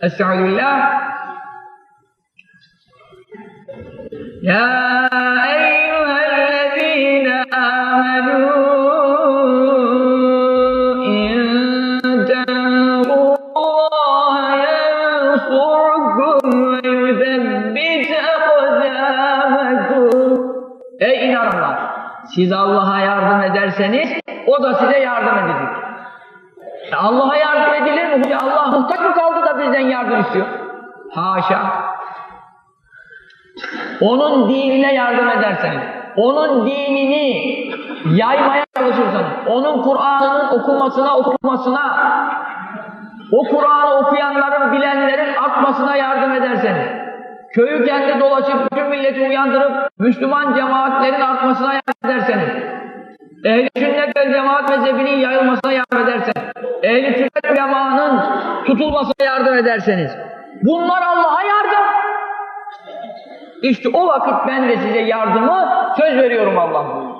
Estağfirullah. Ya eyyühellezine amenu! Siz Allah'a yardım ederseniz o da size yardım edecek. Allah'a yardım edilir mi? Allah muhtaç mı kaldı da bizden yardım istiyor? Haşa. Onun dinine yardım ederseniz, onun dinini yaymaya çalışırsanız, onun Kur'an'ının okunmasına, okumasına, o Kur'an'ı okuyanların, bilenlerin artmasına yardım ederseniz, köyü kendi dolaşıp bütün milleti uyandırıp Müslüman cemaatlerin artmasına yardım ederseniz, Ehl-i sünnet ve cemaat mezhebinin yayılmasına yardım ederseniz, cemaatın tutulmasına yardım ederseniz, bunlar Allah'a yardım. İşte o vakit ben de size yardımı söz veriyorum Allah buyuruyor.